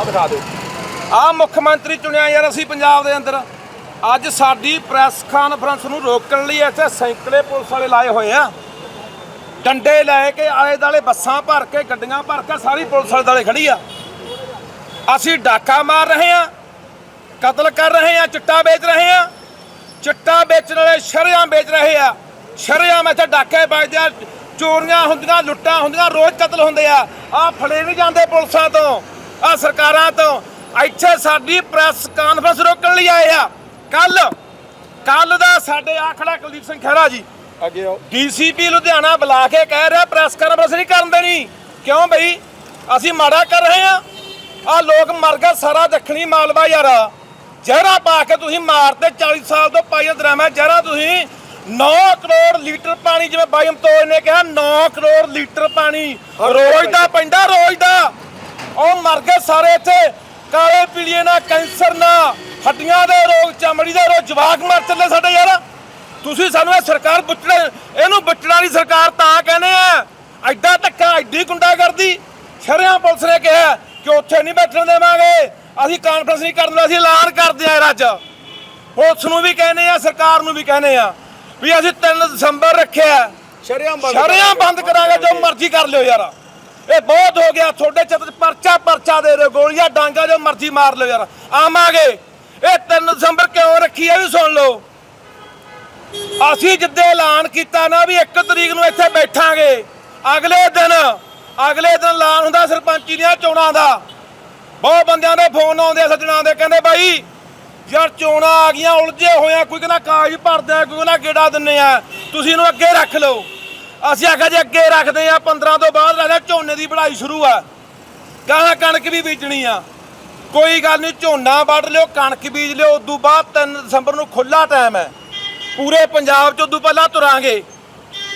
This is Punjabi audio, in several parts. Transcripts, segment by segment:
ਆ ਦਿਖਾ ਦਿਓ। ਆ ਮੁੱਖ ਮੰਤਰੀ ਚੁਣਿਆ ਯਾਰ ਅਸੀਂ ਪੰਜਾਬ ਦੇ ਅੰਦਰ। ਅੱਜ ਸਾਡੀ ਪ੍ਰੈਸ ਕਾਨਫਰੰਸ ਨੂੰ ਰੋਕਣ ਲਈ ਇੱਥੇ ਸੈਂਕੜੇ ਪੁਲਿਸ ਵਾਲੇ ਲਾਏ ਹੋਏ ਆ। ਡੰਡੇ ਲੈ ਕੇ ਆਲੇ ਦਾਲੇ ਬੱਸਾਂ ਭਰ ਕੇ, ਗੱਡੀਆਂ ਭਰ ਕੇ ਸਾਰੀ ਪੁਲਿਸ ਵਾਲੇ ਦਾਲੇ ਖੜੀ ਆ। ਅਸੀਂ ਡਾਕਾ ਮਾਰ ਰਹੇ ਆ, ਕਤਲ ਕਰ ਰਹੇ ਆ, ਚਿੱਟਾ ਵੇਚ ਰਹੇ ਆ। ਚਿੱਟਾ ਵੇਚਣ ਵਾਲੇ ਸ਼ਰੇਆਮ ਵੇਚ ਰਹੇ ਆ। ਸ਼ਰੇਆਮ ਇੱਥੇ ਡਾਕੇ ਵੱਜਦੇ ਆ, ਚੋਰੀਆਂ ਹੁੰਦੀਆਂ, ਲੁੱਟਾਂ ਹੁੰਦੀਆਂ, ਰੋਜ਼ ਕਤਲ ਹੁੰਦੇ ਆ। ਆ ਫੜੇ ਨਹੀਂ ਜਾਂਦੇ ਪੁਲਿਸਾਂ ਤੋਂ। ਆ ਸਰਕਾਰਾਂ ਤੋਂ ਇੱਥੇ ਸਾਡੀ ਪ੍ਰੈਸ ਕਾਨਫਰੰਸ ਰੋਕਣ ਲਈ ਆਏ ਆ। ਕੱਲ ਕੱਲ ਦਾ ਸਾਡੇ ਆਖੜਾ ਕੁਲਦੀਪ ਸਿੰਘ ਖਹਿਰਾ ਜੀ। ਅੱਗੇ ਆਓ। ਡੀਸੀਪੀ ਲੁਧਿਆਣਾ ਬੁਲਾ ਕੇ ਕਹਿ ਰਿਹਾ ਪ੍ਰੈਸ ਕਾਨਫਰੰਸ ਨਹੀਂ ਕਰਨ ਦੇਣੀ। ਕਿਉਂ ਬਈ? ਅਸੀਂ ਮਾੜਾ ਕਰ ਰਹੇ ਆ। ਆ ਲੋਕ ਮਰ ਗਏ ਸਾਰਾ ਦੱਖਣੀ ਮਾਲਵਾ ਯਾਰ। ਜ਼ਹਿਰਾ ਪਾ ਕੇ ਤੁਸੀਂ ਮਾਰਤੇ 40 ਸਾਲ ਤੋਂ ਪਾਈ ਡਰਾਮਾ ਜ਼ਹਿਰਾ ਤੁਸੀਂ 9 ਕਰੋੜ ਲੀਟਰ ਪਾਣੀ ਜਿਵੇਂ ਬਾਈ ਅਮਤੋਜ ਨੇ ਕਿਹਾ 9 ਕਰੋੜ ਲੀਟਰ ਪਾਣੀ। ਰੋਜ਼ ਦਾ ਪੈਂਦਾ ਰੋਜ਼ ਦਾ। ਉਹ ਮਰ ਗਏ ਸਾਰੇ ਇੱਥੇ। ਕਾਲੇ ਪੀਲੀਏ ਨਾਲ ਕੈਂਸਰ ਨਾਲ ਹੱਡੀਆਂ ਦੇ ਰੋਗ ਚਮੜੀ ਦੇ ਰੋਗ ਜਵਾਕ ਮਰ ਚੱਲੇ ਸਾਡੇ ਯਾਰ। ਤੁਸੀਂ ਸਾਨੂੰ ਇਹ ਸਰਕਾਰ ਬੁੱਚੜੇ ਇਹਨੂੰ ਬੁੱਚੜਾ ਵਾਲੀ ਸਰਕਾਰ ਤਾਂ ਕਹਿੰਦੇ ਆ। ਐਡਾ ਧੱਕਾ ਐਡੀ ਗੁੰਡਾ ਕਰਦੀ ਸ਼ਰਿਆਂ ਪੁਲਿਸ ਨੇ ਕਿਹਾ ਕਿ ਉੱਥੇ ਨਹੀਂ ਬੈਠਣ ਦੇਵਾਂਗੇ। ਅਸੀਂ ਕਾਨਫਰੰਸ ਨਹੀਂ ਕਰਨ ਅਸੀਂ ਐਲਾਨ ਕਰਦੇ ਆ ਅੱਜ। ਪੁਲਿਸ ਨੂੰ ਵੀ ਕਹਿੰਦੇ ਆ ਸਰਕਾਰ ਨੂੰ ਵੀ ਕਹਿੰਦੇ ਆ ਵੀ ਅਸੀਂ 3 ਦਸੰਬਰ ਰੱਖਿਆ। ਸ਼ਰਿਆਂ ਬੰਦ ਕਰਾਂਗੇ ਜੋ ਮਰਜ਼ੀ ਕਰ ਲਿਓ ਯਾਰ। ਇਹ ਬਹੁਤ ਹੋ ਗਿਆ, ਤੁਹਾਡੇ ਚਿੱਤ 'ਚ ਪਰਚਾ ਪਰਚਾ ਦੇ ਰਹੇ ਗੋਲੀਆਂ ਡਾਂਗਾ ਜੋ ਮਰਜ਼ੀ ਮਾਰ ਲਓ ਯਾਰ, ਆਵਾਂਗੇ। ਇਹ 3 ਦਸੰਬਰ ਕਿਉਂ ਰੱਖੀ ਇਹ ਵੀ ਸੁਣ ਲਓ। ਅਸੀਂ ਜਿੱਦੇ ਐਲਾਨ ਕੀਤਾ ਨਾ ਵੀ 1 ਤਰੀਕ ਨੂੰ ਇੱਥੇ ਬੈਠਾਂਗੇ, ਅਗਲੇ ਦਿਨ ਅਗਲੇ ਦਿਨ ਐਲਾਨ ਹੁੰਦਾ ਸਰਪੰਚੀ ਦੀਆਂ ਚੋਣਾਂ ਦਾ। ਬਹੁਤ ਬੰਦਿਆਂ ਦੇ ਫੋਨ ਆਉਂਦੇ ਆ ਸੱਜਣਾਂ ਦੇ, ਕਹਿੰਦੇ ਬਾਈ, ਯਾਰ ਚੋਣਾਂ ਆ ਗਈਆਂ, ਉਲਝੇ ਹੋਏ ਆ, ਕੋਈ ਕਹਿੰਦਾ ਕਾਗਜ਼ ਭਰਦੇ ਆ, ਕੋਈ ਕਹਿੰਦਾ ਗੇੜਾ ਦਿੰਨੇ ਆ, ਤੁਸੀਂ ਇਹਨੂੰ ਅੱਗੇ ਰੱਖ ਲਓ। ਅਸੀਂ ਆਖਿਆ ਜੇ ਅੱਗੇ ਰੱਖਦੇ ਆ 15 ਤੋਂ ਬਾਅਦ ਲੱਗਦਾ ਝੋਨੇ ਦੀ ਵਢਾਈ ਸ਼ੁਰੂ ਆ। ਗਾਹਾਂ ਕਣਕ ਵੀ ਬੀਜਣੀ ਆ। ਕੋਈ ਗੱਲ ਨਹੀਂ, ਝੋਨਾ ਵੱਢ ਲਿਓ, ਕਣਕ ਬੀਜ ਲਿਓ, ਉਦੋਂ ਬਾਅਦ 3 ਦਸੰਬਰ ਨੂੰ ਖੁੱਲਾ ਟਾਈਮ ਹੈ। ਪੂਰੇ ਪੰਜਾਬ 'ਚ ਉਦੋਂ ਪਹਿਲਾਂ ਤੁਰਾਂਗੇ।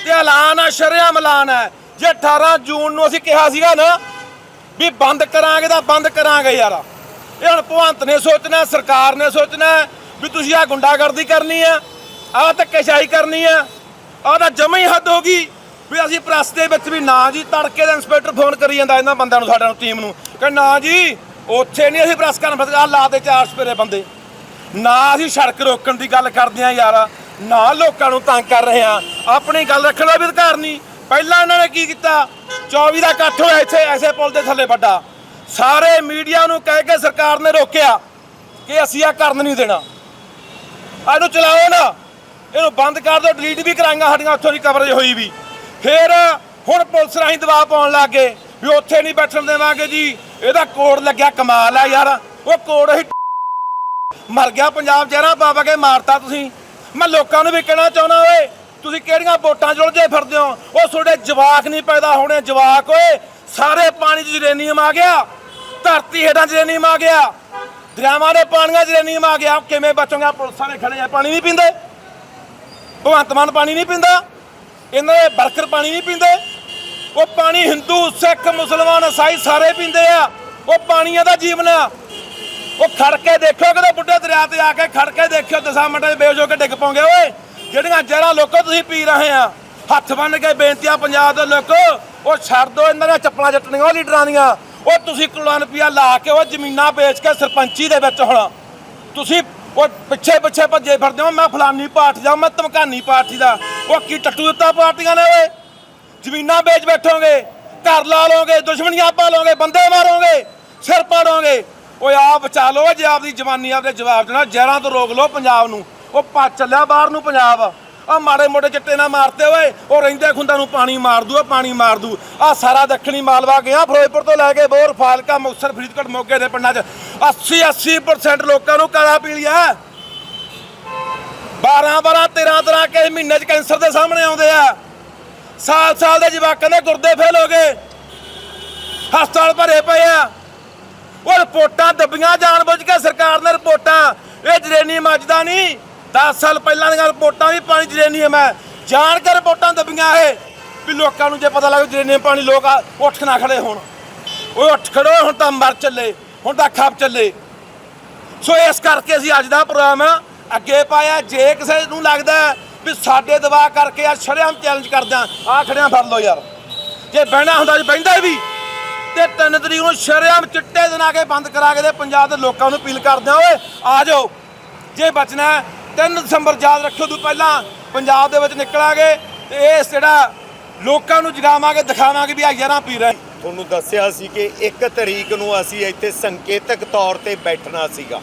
ਤੇ ਐਲਾਨ ਆ, ਸ਼ਰੇਆਮ ਐਲਾਨ ਹੈ। ਜੇ 18 ਜੂਨ ਨੂੰ ਅਸੀਂ ਕਿਹਾ ਸੀਗਾ ਨਾ ਵੀ ਬੰਦ ਕਰਾਂਗੇ ਤਾਂ ਬੰਦ ਕਰਾਂਗੇ ਯਾਰ। ਇਹ ਹੁਣ ਭਗਵੰਤ ਨੇ ਸੋਚਣਾ, ਸਰਕਾਰ ਨੇ ਸੋਚਣਾ ਵੀ ਤੁਸੀਂ ਆ ਗੁੰਡਾਗਰਦੀ ਕਰਨੀ ਆ, ਆਹ ਧੱਕੇਸ਼ਾਹੀ ਕਰਨੀ ਆ, ਆਹ ਤਾਂ ਜਮਾ ਹੀ ਹੱਦ ਹੋ ਗਈ। ਵੀ ਅਸੀਂ ਪ੍ਰੈਸ ਦੇ ਵਿੱਚ ਵੀ ਨਾ ਜੀ, ਤੜਕੇ ਦਾ ਇੰਸਪੈਕਟਰ ਫੋਨ ਕਰੀ ਜਾਂਦਾ ਇਹਨਾਂ ਬੰਦਿਆਂ ਨੂੰ, ਸਾਡਾ ਨੂੰ ਟੀਮ ਨੂੰ। ਕਿ ਨਾ ਜੀ, ਉੱਥੇ ਨਹੀਂ ਅਸੀਂ ਪ੍ਰੈਸ ਕਰਨ ਆ ਲਾ ਦੇ ਚਾਰ ਸਪੇਰੇ ਬੰਦੇ। ਨਾ ਅਸੀਂ ਸੜਕ ਰੋਕਣ ਦੀ ਗੱਲ ਕਰਦੇ ਆ ਯਾਰ, ਨਾ ਲੋਕਾਂ ਨੂੰ ਤੰਗ ਕਰ ਰਹੇ ਆ ਆਪਣੀ ਗੱਲ ਰੱਖਣ ਦਾ ਵੀ ਅਧਿਕਾਰ ਨਹੀਂ। ਪਹਿਲਾਂ ਇਹਨਾਂ ਨੇ ਕੀ ਕੀਤਾ? 24 ਦਾ ਇਕੱਠ ਹੋਇਆ ਇੱਥੇ, ਐਸੇ ਪੁਲ ਦੇ ਥੱਲੇ ਵੱਡਾ। ਸਾਰੇ ਮੀਡੀਆ ਨੂੰ ਕਹਿ ਕੇ ਸਰਕਾਰ ਨੇ ਰੋਕਿਆ ਕਿ ਅਸੀਂ ਆ ਕਰਨ ਨਹੀਂ ਦੇਣਾ। ਇਹਨੂੰ ਚਲਾਓ ਨਾ। ਇਹਨੂੰ ਬੰਦ ਕਰ ਦਿਓ ਡਿਲੀਟ ਵੀ ਕਰਾਂਗਾ ਸਾਡੀਆਂ, ਉੱਥੋਂ ਦੀ ਕਵਰੇਜ ਹੋਈ ਵੀ। ਫਿਰ ਹੁਣ ਪੁਲਿਸ ਰਾਹੀਂ ਦਬਾਅ ਪਾਉਣ ਲੱਗ ਗਏ ਵੀ ਉੱਥੇ ਨਹੀਂ ਬੈਠਣ ਦੇਵਾਂਗੇ ਜੀ। ਇਹਦਾ ਕੋੜ ਲੱਗਿਆ ਕਮਾਲ ਆ ਯਾਰ। ਉਹ ਕੋੜ ਹੀ ਮਰ ਗਿਆ ਪੰਜਾਬ ਜਹਿਰਾਂ ਬਾਬਾ ਕੇ ਮਾਰਤਾ ਤੁਸੀਂ। ਮੈਂ ਲੋਕਾਂ ਨੂੰ ਵੀ ਕਹਿਣਾ ਚਾਹੁੰਦਾ ਓਏ, ਤੁਸੀਂ ਕਿਹੜੀਆਂ ਵੋਟਾਂ 'ਚ ਉਲਝੇ ਫਿਰਦੇ ਹੋ? ਉਹ ਤੁਹਾਡੇ ਜਵਾਕ ਨਹੀਂ ਪੈਦਾ ਹੋਣੇ, ਜਵਾਕ ਓਏ। ਸਾਰੇ ਪਾਣੀ 'ਚ ਯੂਰੇਨੀਅਮ ਆ ਗਿਆ। ਧਰਤੀ ਹੇਠਾਂ ਯੂਰੇਨੀਅਮ ਆ ਗਿਆ। ਦਰਿਆਵਾਂ ਦੇ ਪਾਣੀਆਂ 'ਚ ਯੂਰੇਨੀਅਮ ਆ ਗਿਆ। ਕਿਵੇਂ ਬਚੋਗੇ? ਪੁਲਿਸ ਵਾਲੇ ਖੜੇ ਆ, ਪਾਣੀ ਨਹੀਂ ਪੀਂਦੇ। ਭਗਵੰਤ ਮਾਨ ਪਾਣੀ ਨਹੀਂ ਪੀਂਦਾ। ਇਹਨਾਂ ਦੇ ਵਰਕਰ ਪਾਣੀ ਨਹੀਂ ਪੀਂਦੇ। ਉਹ ਪਾਣੀ ਹਿੰਦੂ, ਸਿੱਖ, ਮੁਸਲਮਾਨ, ਈਸਾਈ ਸਾਰੇ ਪੀਂਦੇ ਆ। ਉਹ ਪਾਣੀ ਦਾ ਜੀਵਨ ਆ। ਉਹ ਖੜ ਕੇ ਦੇਖੋ ਕਿਤੇ ਬੁੱਢੇ ਦਰਿਆ ਤੇ ਆ ਕੇ ਖੜ ਕੇ ਦੇਖਿਓ, ਦਸਾਂ ਮਿੰਟਾਂ 'ਚ ਬੇਹੋਸ਼ ਹੋ ਕੇ ਡਿੱਗ ਪਓਗੇ ਓਏ, ਜਿਹੜੀਆਂ ਜ਼ਹਿਰਾਂ ਲੋਕੋ ਤੁਸੀਂ ਪੀ ਰਹੇ ਆ, ਹੱਥ ਬੰਨ ਕੇ ਬੇਨਤੀਆਂ ਪੰਜਾਬ ਦੇ ਲੋਕੋ, ਉਹ ਛੱਡ ਦੋ ਇਹਨਾਂ ਦੀਆਂ ਚੱਪਲਾਂ ਚੱਟਣੀਆਂ ਉਹ ਲੀਡਰਾਂ ਦੀਆਂ। ਉਹ ਤੁਸੀਂ ਕਰੋੜਾਂ ਰੁਪਇਆ ਲਾ ਕੇ ਉਹ ਜ਼ਮੀਨਾਂ ਵੇਚ ਕੇ ਸਰਪੰਚੀ ਦੇ ਵਿੱਚ ਹੁਣ। ਤੁਸੀਂ ਉਹ ਪਿੱਛੇ ਪਿੱਛੇ ਭੱਜੇ ਫਿਰਦੇ ਹੋ, ਮੈਂ ਫਲਾਨੀ ਪਾਰਟੀ ਦਾ, ਮੈਂ ਧਮਕਾਨੀ ਪਾਰਟੀ ਦਾ। ਉਹ ਕੀ ਟੱਟੂ ਦਿੱਤਾ ਪਾਰਟੀਆਂ ਨੇ ਓਏ? ਜ਼ਮੀਨਾਂ ਵੇਚ ਬੈਠੋਗੇ, ਘਰ ਲਾ ਲੋਗੇ ਦੁਸ਼ਮਣੀਆਂ ਪਾ ਲੋਗੇ ਬੰਦੇ ਮਾਰੋਗੇ, ਸਿਰ ਪਾੜੋਗੇ। ਓਏ ਆ ਬਚਾ ਲਓ ਜੇ ਆਪਦੀ ਜਵਾਨੀ ਆਪਦੇ ਜਵਾਬ ਦੇਣਾ, ਜ਼ਹਿਰਾਂ ਤੋਂ ਰੋਕ ਲਓ ਪੰਜਾਬ ਨੂੰ। ਉਹ ਪਾ ਚੱਲਿਆ ਬਾਹਰ ਨੂੰ ਪੰਜਾਬ। ਆ ਮਾੜੇ ਮੋਟੇ ਚਿੱਟੇ ਨਾ ਮਾਰਤੇ ਓਏ। ਉਹ ਰਹਿੰਦੇ ਖੁੰਦਾਂ ਨੂੰ ਪਾਣੀ ਮਾਰ ਦੂ ਪਾਣੀ ਮਾਰ ਦੂ। ਆ ਸਾਰਾ ਦੱਖਣੀ ਮਾਲਵਾ ਗਿਆ, ਫਿਰੋਜ਼ਪੁਰ ਤੋਂ ਲੈ ਕੇ ਬੋਰ, ਫਾਲਕਾ, ਮੁਕਤਸਰ, ਫਰੀਦਕੋਟ ਮੋਗੇ ਦੇ ਪਿੰਡਾਂ 'ਚ। 80 80% ਲੋਕਾਂ ਨੂੰ ਕਾਲਾ ਪੀਲੀਆ 12 12 13 13 ਕੇ ਮਹੀਨੇ 'ਚ ਕੈਂਸਰ ਦੇ ਸਾਹਮਣੇ ਆਉਂਦੇ ਆ। ਸਾਲ ਸਾਲ ਦੇ ਜਵਾਕਾਂ ਦੇ ਗੁਰਦੇ ਫੇਲ ਹੋ ਗਏ। ਹਸਪਤਾਲ ਭਰੇ ਪਏ ਆ। ਉਹ ਰਿਪੋਰਟਾਂ ਦੱਬੀਆਂ ਜਾਣਬੁੱਝ ਕੇ ਸਰਕਾਰ ਨੇ ਰਿਪੋਰਟਾਂ। ਇਹ ਜਰੇਨੀਅਮ ਅੱਜ ਦਾ ਨਹੀਂ। 10 ਸਾਲ ਪਹਿਲਾਂ ਦੀਆਂ ਰਿਪੋਰਟਾਂ ਵੀ ਪਾਣੀ ਜਰੇਨੀਅਮ ਹੈ ਜਾਣ ਕੇ ਰਿਪੋਰਟਾਂ ਦੱਬੀਆਂ ਇਹ। ਵੀ ਲੋਕਾਂ ਨੂੰ ਜੇ ਪਤਾ ਲੱਗ ਜਰੇਨੀਅਮ ਪਾਣੀ ਲੋਕ ਉੱਠ ਨਾ ਖੜੇ ਹੋਣ। ਉਹ ਉੱਠ ਖੜੋ, ਹੁਣ ਤਾਂ ਮਰ ਚੱਲੇ। ਹੁਣ ਤਾਂ ਖੱਪ ਚੱਲੇ। ਸੋ ਇਸ ਕਰਕੇ ਅਸੀਂ ਅੱਜ ਦਾ ਪ੍ਰੋਗਰਾਮ ਅੱਗੇ ਪਾਇਆ। ਜੇ ਕਿਸੇ ਨੂੰ ਲੱਗਦਾ ਵੀ ਸਾਡੇ ਦਵਾ ਕਰਕੇ ਆ ਸ਼ਰੇਆਮ ਚੈਲੰਜ ਕਰਦਾ ਆ ਖੜਿਆਂ ਫੜ ਲਓ ਯਾਰ। ਜੇ ਬਹਿਣਾ ਹੁੰਦਾ ਜੀ ਬਹਿੰਦਾ ਵੀ। ਤੇ ਤਿੰਨ ਤਰੀਕ ਨੂੰ ਸ਼ਰੇਆਮ ਚਿੱਟੇ ਦਿਨ ਆ ਕੇ ਬੰਦ ਕਰਾ ਕੇ ਤੇ ਪੰਜਾਬ ਦੇ ਲੋਕਾਂ ਨੂੰ ਅਪੀਲ ਕਰਦੇ ਆ ਓਏ ਆ ਜਾਓ। ਜੇ ਬਚਣਾ ਹੈ, 3 ਦਸੰਬਰ ਯਾਦ ਰੱਖਿਓ ਤੋਂ ਪਹਿਲਾਂ। ਪੰਜਾਬ ਦੇ ਵਿੱਚ ਨਿਕਲਾਂਗੇ ਤੇ ਇਹ ਜਿਹੜਾ ਲੋਕਾਂ ਨੂੰ ਜਗਾਵਾਂਗੇ ਦਿਖਾਵਾਂਗੇ ਵੀ ਆ ਯਾਰਾਂ ਪੀ ਰਹੇ ਤੁਹਾਨੂੰ ਦੱਸਿਆ ਸੀ ਕਿ 1 ਤਰੀਕ ਨੂੰ ਅਸੀਂ ਇੱਥੇ ਸੰਕੇਤਕ ਤੌਰ ਤੇ ਬੈਠਣਾ ਸੀਗਾ।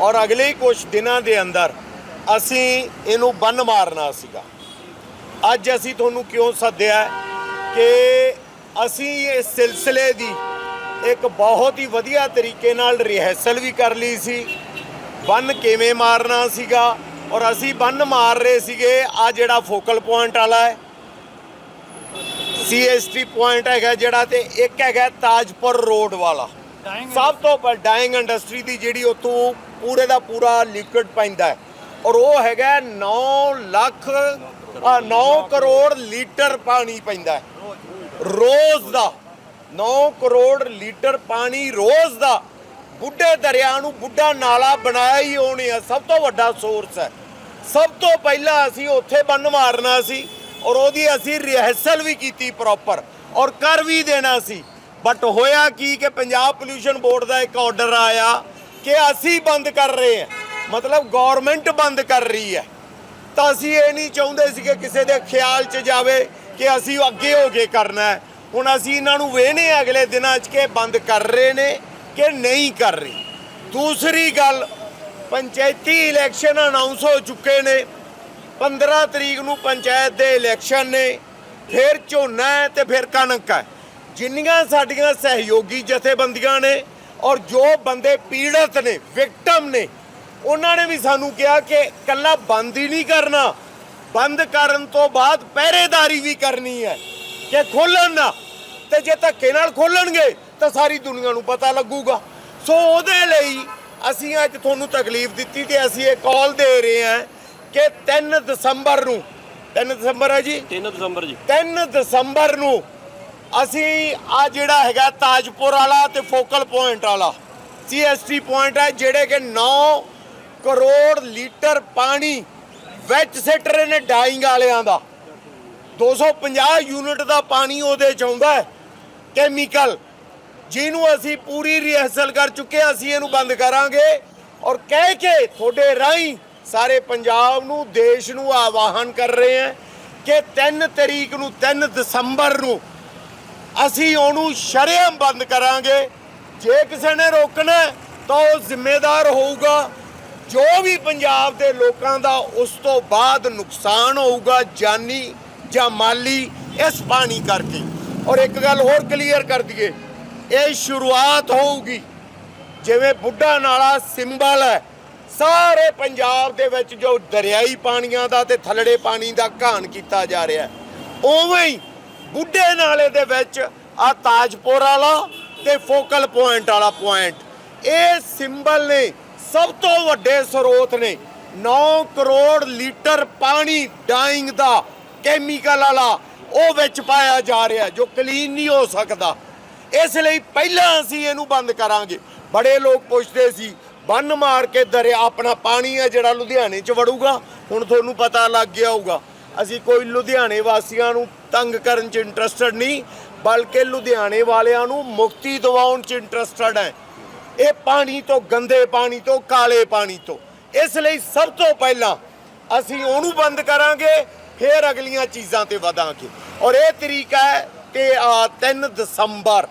ਔਰ ਅਗਲੇ ਕੁਝ ਦਿਨਾਂ ਦੇ ਅੰਦਰ ਅਸੀਂ ਇਹਨੂੰ ਬੰਨ ਮਾਰਨਾ ਸੀਗਾ। ਅੱਜ ਅਸੀਂ ਤੁਹਾਨੂੰ ਕਿਉਂ ਸੱਦਿਆ ਕਿ ਅਸੀਂ ਇਸ ਸਿਲਸਿਲੇ ਦੀ ਇੱਕ ਬਹੁਤ ਹੀ ਵਧੀਆ ਤਰੀਕੇ ਨਾਲ ਰਿਹਰਸਲ ਵੀ ਕਰ ਲਈ ਸੀ। ਬੰਨ ਕਿਵੇਂ ਮਾਰਨਾ ਸੀਗਾ? ਔਰ ਅਸੀਂ ਬੰਨ ਮਾਰ ਰਹੇ ਸੀਗੇ ਆ ਜਿਹੜਾ ਫੋਕਲ ਪੁਆਇੰਟ ਵਾਲਾ ਹੈ ਸੀਐਸਟੀ ਪੁਆਇੰਟ ਹੈਗਾ ਜਿਹੜਾ ਤੇ ਇੱਕ ਹੈਗਾ ਤਾਜਪੁਰ ਰੋਡ ਵਾਲਾ। ਸਭ ਤੋਂ ਪਰ ਡਾਈਂਗ ਇੰਡਸਟਰੀ ਦੀ ਜਿਹੜੀ ਉਤੋਂ ਪੂਰੇ ਦਾ ਪੂਰਾ ਲਿਕਵਿਡ ਪੈਂਦਾ ਹੈ। ਔਰ ਉਹ ਹੈਗਾ 9 ਲੱਖ ਆ 9 ਕਰੋੜ ਲੀਟਰ ਪਾਣੀ ਪੈਂਦਾ ਰੋਜ਼ ਦਾ 9 ਕਰੋੜ ਲੀਟਰ ਪਾਣੀ ਰੋਜ਼ ਦਾ। ਬੁੱਢੇ ਦਰਿਆ ਨੂੰ ਬੁੱਢਾ ਨਾਲਾ ਬਣਾਇਆ ਹੀ ਉਹਨੇ ਆ। ਸਭ ਤੋਂ ਵੱਡਾ ਸੋਰਸ ਹੈ। ਸਭ ਤੋਂ ਪਹਿਲਾਂ ਅਸੀਂ ਉੱਥੇ ਬੰਨ ਮਾਰਨਾ ਸੀ। ਔਰ ਉਹਦੀ ਅਸੀਂ ਰਿਹਰਸਲ ਵੀ ਕੀਤੀ ਪ੍ਰੋਪਰ ਔਰ ਕਰ ਵੀ ਦੇਣਾ ਸੀ। ਬਟ ਹੋਇਆ ਕੀ ਕਿ ਪੰਜਾਬ ਪੋਲਿਊਸ਼ਨ ਬੋਰਡ ਦਾ ਇੱਕ ਆਰਡਰ ਆਇਆ ਕਿ ਅਸੀਂ ਬੰਦ ਕਰ ਰਹੇ ਹਾਂ। ਮਤਲਬ ਗਵਰਨਮੈਂਟ ਬੰਦ ਕਰ ਰਹੀ ਹੈ। ਤਾਂ ਅਸੀਂ ਇਹ ਨਹੀਂ ਚਾਹੁੰਦੇ ਸੀ ਕਿ ਕਿਸੇ ਦੇ ਖਿਆਲ 'ਚ ਜਾਵੇ ਕਿ ਅਸੀਂ ਅੱਗੇ ਹੋ ਕੇ ਕਰਨਾ ਹੈ। ਹੁਣ ਅਸੀਂ ਇਹਨਾਂ ਨੂੰ ਵੇਹਨੇ ਅਗਲੇ ਦਿਨਾਂ 'ਚ ਕਿ ਬੰਦ ਕਰ ਰਹੇ ਨੇ ਕਿ ਨਹੀਂ ਕਰ ਰਹੇ। ਦੂਸਰੀ ਗੱਲ, ਪੰਚਾਇਤੀ ਇਲੈਕਸ਼ਨ ਅਨਾਉਂਸ ਹੋ ਚੁੱਕੇ ਨੇ। 15 ਤਰੀਕ ਨੂੰ ਪੰਚਾਇਤ ਦੇ ਇਲੈਕਸ਼ਨ ਨੇ, ਫਿਰ ਝੋਨਾ ਹੈ ਤੇ ਫਿਰ ਕਣਕ ਹੈ। ਜਿੰਨੀਆਂ ਸਾਡੀਆਂ ਸਹਿਯੋਗੀ ਜਥੇਬੰਦੀਆਂ ਨੇ ਔਰ ਜੋ ਬੰਦੇ ਪੀੜਤ ਨੇ, ਵਿਕਟਮ ਨੇ, ਉਹਨਾਂ ਨੇ ਵੀ ਸਾਨੂੰ ਕਿਹਾ ਕਿ ਕੱਲਾ ਬੰਦ ਹੀ ਨਹੀਂ ਕਰਨਾ। ਬੰਦ ਕਰਨ ਤੋਂ ਬਾਅਦ ਪਹਿਰੇਦਾਰੀ ਵੀ ਕਰਨੀ ਹੈ ਕਿ ਖੋਲਣ ਨਾ। ਤੇ ਜੇ ਧੱਕੇ ਨਾਲ ਖੋਲਣਗੇ ਤਾਂ ਸਾਰੀ ਦੁਨੀਆ ਨੂੰ ਪਤਾ ਲੱਗੂਗਾ। ਸੋ ਉਹਦੇ ਲਈ ਅਸੀਂ ਅੱਜ ਤੁਹਾਨੂੰ ਤਕਲੀਫ ਦਿੱਤੀ ਤੇ ਅਸੀਂ ਇਹ ਕਾਲ ਦੇ ਰਹੇ ਹਾਂ ਕਿ 3 ਦਸੰਬਰ ਨੂੰ 3 ਦਸੰਬਰ ਹੈ ਜੀ? 3 ਦਸੰਬਰ ਜੀ। 3 ਦਸੰਬਰ ਨੂੰ ਅਸੀਂ ਆ ਜਿਹੜਾ ਹੈਗਾ ਤਾਜਪੁਰ ਵਾਲਾ ਤੇ ਫੋਕਲ ਪੁਆਇੰਟ ਵਾਲਾ ਸੀਐਸਟੀ ਪੁਆਇੰਟ ਹੈ ਜਿਹੜੇ ਕਿ 9 ਕਰੋੜ ਲੀਟਰ ਪਾਣੀ ਵਿੱਚ ਸਿੱਟ ਰਹੇ ਨੇ ਡਾਈਂਗ ਵਾਲਿਆਂ ਦਾ। 250 ਯੂਨਿਟ ਦਾ ਪਾਣੀ ਉਹਦੇ ਚ ਆਉਂਦਾ ਹੈ ਕੈਮੀਕਲ ਜਿਹਨੂੰ ਅਸੀਂ ਪੂਰੀ ਰਿਹਰਸਲ ਕਰ ਚੁੱਕੇ ਅਸੀਂ ਇਹਨੂੰ ਬੰਦ ਕਰਾਂਗੇ ਔਰ ਕਹਿ ਕੇ ਤੁਹਾਡੇ ਰਾਹੀਂ ਸਾਰੇ ਪੰਜਾਬ ਨੂੰ, ਦੇਸ਼ ਨੂੰ ਆਵਾਹਨ ਕਰ ਰਹੇ ਹਾਂ ਕਿ 3 ਤਰੀਕ ਨੂੰ 3 ਦਸੰਬਰ ਨੂੰ ਅਸੀਂ ਉਹਨੂੰ ਸ਼ਰੇਆਮ ਬੰਦ ਕਰਾਂਗੇ। ਜੇ ਕਿਸੇ ਨੇ ਰੋਕਣਾ ਤਾਂ ਉਹ ਜ਼ਿੰਮੇਦਾਰ ਹੋਊਗਾ। ਜੋ ਵੀ ਪੰਜਾਬ ਦੇ ਲੋਕਾਂ ਦਾ ਉਸ ਤੋਂ ਬਾਅਦ ਨੁਕਸਾਨ ਹੋਊਗਾ, ਜਾਨੀ ਜਾਂ ਮਾਲੀ, ਇਸ ਪਾਣੀ ਕਰਕੇ। ਔਰ ਇੱਕ ਗੱਲ ਹੋਰ ਕਲੀਅਰ ਕਰ ਦਈਏ, ਇਹ ਸ਼ੁਰੂਆਤ ਹੋਊਗੀ। ਜਿਵੇਂ ਬੁੱਢਾ ਨਾਲਾ ਸਿੰਬਲ ਹੈ ਸਾਰੇ ਪੰਜਾਬ ਦੇ ਵਿੱਚ ਜੋ ਦਰਿਆਈ ਪਾਣੀਆਂ ਦਾ ਤੇ ਥਲੜੇ ਪਾਣੀ ਦਾ ਘਾਣ ਕੀਤਾ ਜਾ ਰਿਹਾ ਉਵੇਂ ਹੀ ਬੁੱਢੇ ਨਾਲੇ ਦੇ ਵਿੱਚ ਆ ਤਾਜਪੁਰ ਵਾਲਾ ਤੇ ਫੋਕਲ ਪੁਆਇੰਟ ਵਾਲਾ ਪੁਆਇੰਟ। ਇਹ ਸਿੰਬਲ ਨੇ, ਸਭ ਤੋਂ ਵੱਡੇ ਸਰੋਤ ਨੇ। 9 ਕਰੋੜ ਲੀਟਰ ਪਾਣੀ ਡਾਈਂਗ ਦਾ ਕੈਮੀਕਲ ਵਾਲਾ ਉਹ ਵਿੱਚ ਪਾਇਆ ਜਾ ਰਿਹਾ, ਜੋ ਕਲੀਨ ਨਹੀਂ ਹੋ ਸਕਦਾ। ਇਸ ਲਈ ਪਹਿਲਾਂ ਅਸੀਂ ਇਹਨੂੰ ਬੰਦ ਕਰਾਂਗੇ। ਬੜੇ ਲੋਕ ਪੁੱਛਦੇ ਸੀ ਬੰਨ ਮਾਰ ਕੇ ਦਰਿਆ ਆਪਣਾ ਪਾਣੀ ਹੈ ਜਿਹੜਾ ਲੁਧਿਆਣੇ 'ਚ ਵੜੂਗਾ, ਹੁਣ ਤੁਹਾਨੂੰ ਪਤਾ ਲੱਗ ਗਿਆ ਹੋਊਗਾ। ਅਸੀਂ ਕੋਈ ਲੁਧਿਆਣੇ ਵਾਸੀਆਂ ਨੂੰ ਤੰਗ ਕਰਨ 'ਚ ਇੰਟਰਸਟਡ ਨਹੀਂ, ਬਲਕਿ ਲੁਧਿਆਣੇ ਵਾਲਿਆਂ ਨੂੰ ਮੁਕਤੀ ਦਿਵਾਉਣ 'ਚ ਇੰਟਰਸਟਡ ਹੈ। ਇਹ ਪਾਣੀ ਤੋਂ, ਗੰਦੇ ਪਾਣੀ ਤੋਂ, ਕਾਲੇ ਪਾਣੀ ਤੋਂ। ਇਸ ਲਈ ਸਭ ਤੋਂ ਪਹਿਲਾਂ ਅਸੀਂ ਉਹਨੂੰ ਬੰਦ ਕਰਾਂਗੇ, ਫਿਰ ਅਗਲੀਆਂ ਚੀਜ਼ਾਂ ਤੇ ਵਧਾਂਗੇ। ਔਰ ਇਹ ਤਰੀਕਾ ਹੈ ਕਿ ਆ 3 ਦਸੰਬਰ।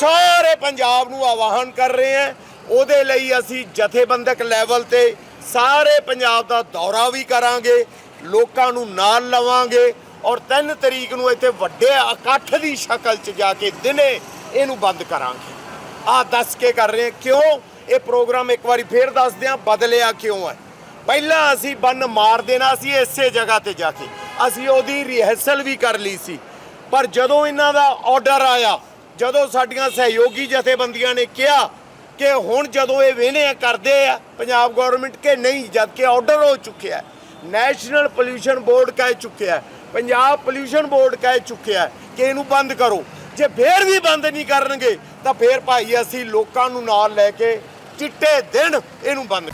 ਸਾਰੇ ਪੰਜਾਬ ਨੂੰ ਆਵਾਹਨ ਕਰ ਰਹੇ ਹਾਂ ਉਹਦੇ ਲਈ ਅਸੀਂ ਜਥੇਬੰਦਕ ਲੈਵਲ ਤੇ ਸਾਰੇ ਪੰਜਾਬ ਦਾ ਦੌਰਾ ਵੀ ਕਰਾਂਗੇ, ਲੋਕਾਂ ਨੂੰ ਨਾਲ ਲਵਾਂਗੇ ਔਰ 3 ਤਰੀਕ ਨੂੰ ਇੱਥੇ ਵੱਡੇ ਇਕੱਠ ਦੀ ਸ਼ਕਲ 'ਚ ਜਾ ਕੇ ਦਿਨੇ ਇਹਨੂੰ ਬੰਦ ਕਰਾਂਗੇ। ਆ ਦੱਸ ਕੇ ਕਰ ਰਹੇ ਕਿਉਂ? ਇਹ ਪ੍ਰੋਗਰਾਮ ਇੱਕ ਵਾਰੀ ਫੇਰ ਦੱਸਦੇ ਹਾਂ, ਬਦਲਿਆ ਕਿਉਂ ਹੈ? ਪਹਿਲਾਂ ਅਸੀਂ ਬੰਨ ਮਾਰ ਦੇਣਾ ਸੀ ਇਸੇ ਜਗ੍ਹਾ ਤੇ ਜਾ ਕੇ। ਅਸੀਂ ਉਹਦੀ ਰਿਹਰਸਲ ਵੀ ਕਰ ਲਈ ਸੀ। ਪਰ ਜਦੋਂ ਇਹਨਾਂ ਦਾ ਆਰਡਰ ਆਇਆ, ਜਦੋਂ ਸਾਡੀਆਂ ਸਹਿਯੋਗੀ ਜਥੇਬੰਦੀਆਂ ਨੇ ਕਿਹਾ ਕਿ ਹੁਣ ਜਦੋਂ ਇਹ ਵੇਨੇ ਕਰਦੇ ਆ, ਪੰਜਾਬ ਗਵਰਨਮੈਂਟ ਕਿ ਨਹੀਂ ਜਦ ਕਿ ਆਰਡਰ ਹੋ ਚੁੱਕਿਆ ਨੈਸ਼ਨਲ ਪੋਲਿਊਸ਼ਨ ਬੋਰਡ ਕਹਿ ਚੁੱਕਿਆ ਪੰਜਾਬ ਪੋਲਿਊਸ਼ਨ ਬੋਰਡ ਕਹਿ ਚੁੱਕਿਆ ਕਿ ਇਹਨੂੰ ਬੰਦ ਕਰੋ। ਜੇ ਫੇਰ ਵੀ ਬੰਦ ਨਹੀਂ ਕਰਨਗੇ, ਤਾਂ ਫੇਰ ਭਾਈ ਅਸੀਂ ਲੋਕਾਂ ਨੂੰ ਨਾਲ ਲੈ ਕੇ ਚਿੱਟੇ ਦਿਨ ਇਹਨੂੰ ਬੰਦ